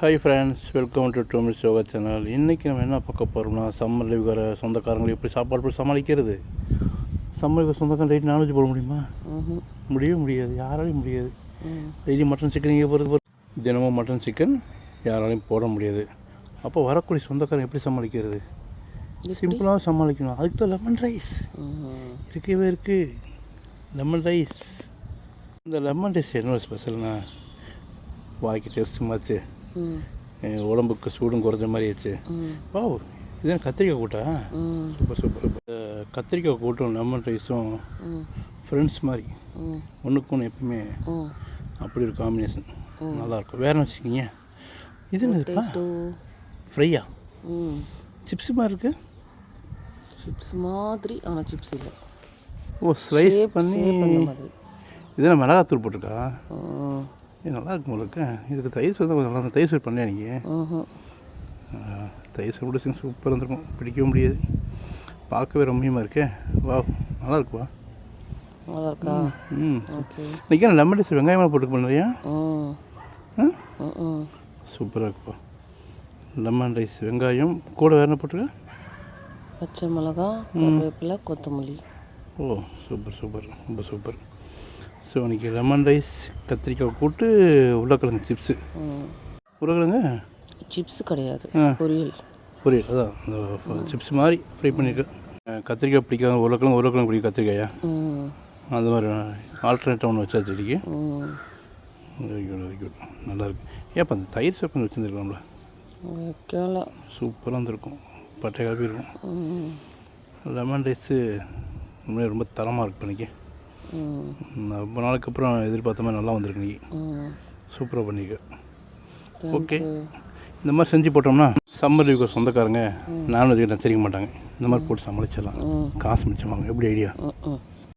Hi friends welcome to டூமிஸ் yoga channel இன்றைக்கி நம்ம என்ன பார்க்க போகிறோம்னா சம்மர் லீவ் வர சொந்தக்காரங்களை எப்படி சாப்பாடு போய் சமாளிக்கிறது? சம்மர் லீவ் சொந்தக்காரங்க டெய்லி நான்வெஜ் போட முடியுமா? முடியவே முடியாது யாராலையும் முடியாது. டெய்லி மட்டன் சிக்கன் இங்கே போகிறது தினமும் மட்டன் சிக்கன் யாராலையும் போட முடியாது. அப்போ வரக்கூடிய சொந்தக்காரங்க எப்படி சமாளிக்கிறது? சிம்பிளாக சமாளிக்கணும். அதுக்கு தான் லெமன் ரைஸ் இருக்கவே இருக்குது லெமன் ரைஸ் இந்த லெமன் ரைஸ் என்ன ஸ்பெஷல்னா வாய்க்கு டேஸ்ட்டு மாச்சு உடம்புக்கு சூடும் குறைஞ்ச மாதிரி ஆச்சு. வா இது கத்திரிக்காய் கூட்டா? சூப்பர் சூப்பர் கத்திரிக்காய் கூட்டும் லெமன் ரைஸும் ஃப்ரெண்ட்ஸ் மாதிரி. ஒன்றுக்கு ஒன்று எப்பவுமே அப்படி ஒரு காம்பினேஷன் நல்லாயிருக்கும் வேறு வச்சுக்கிங்க இது என்னதுப்பா ஃப்ரையா சிப்ஸ் மாதிரி இருக்கு? சிப்ஸ் மாதிரி. ஆனால் சிப்ஸ் இல்லை. ஓ ஸ்லைஸ் பண்ணி பண்ண மாதிரி. இதில் மிளகாத்தூள் போட்டிருக்கா. இது நல்லா இருக்கும் உங்களுக்கு இதுக்கு தயிர் சோறு கொஞ்சம் நல்லா. தயிர் சோறு பண்ணேன் நீங்கள். தயிர் சோறு கூட சூப்பராக இருந்திருக்கும். பிடிக்கவே முடியாது. பார்க்கவே ரம்மியமாக இருக்கே. வா நல்லா இருக்குவா நல்லா இருக்கா ம். ஓகே. இன்றைக்கி லெமன் ரைஸ் வெங்காயமாக போட்டு பண்ணுறியா? சூப்பராக இருக்குப்பா. லெமன் ரைஸ் வெங்காயம் கூட வேறு என்ன போட்டிருக்க? பச்சை மிளகா கருவேப்பிலை கொத்தமல்லி. ஓ சூப்பர் சூப்பர் ரொம்ப சூப்பர். ஸோ இன்றைக்கி லெமன் ரைஸ் கத்திரிக்காய் கூட்டு உருளைக்கிழங்கு சிப்ஸு உருளைக்கிழங்கு? சிப்ஸ் கிடையாது. பொரியல். புரியுது அதான். இந்த சிப்ஸ் மாதிரி ஃப்ரை பண்ணியிருக்கேன் கத்திரிக்காய் பிடிக்காத உருளைக்கிழங்கு உருளைக்கிழங்கு பிடிக்கும் கத்திரிக்காயா? அந்த மாதிரி ஆல்டர்னேட்டாக ஒன்று வச்சாச்சு இன்றைக்கி வெரி குட் வெரி குட் நல்லாயிருக்கு ஏப்பா அந்த தயிர் சோப்பு கொஞ்சம் வச்சுருந்துருக்கலாம்ல? சூப்பராக இருந்திருக்கும். பட்டை காப்பி இருக்கும் லெமன் ரைஸு உண்மையாக ரொம்ப தரமாக இருக்கு ம். ரொம்ப நாளுக்கு அப்புறம் எதிர்பார்த்த மாதிரி நல்லா வந்திருக்கு இன்னைக்கு ம். சூப்பராக பண்ணிக்க Thank ஓகே. இந்த மாதிரி செஞ்சு போட்டோம்னா சம்மர் லீவுக்கு சொந்தக்காரங்க நான்வெஜ் நான் தெரிவிக்க மாட்டாங்க. இந்த மாதிரி போட்டு சமாளிச்சிடலாம். காசு மிச்சமாகும் எப்படி ஐடியா?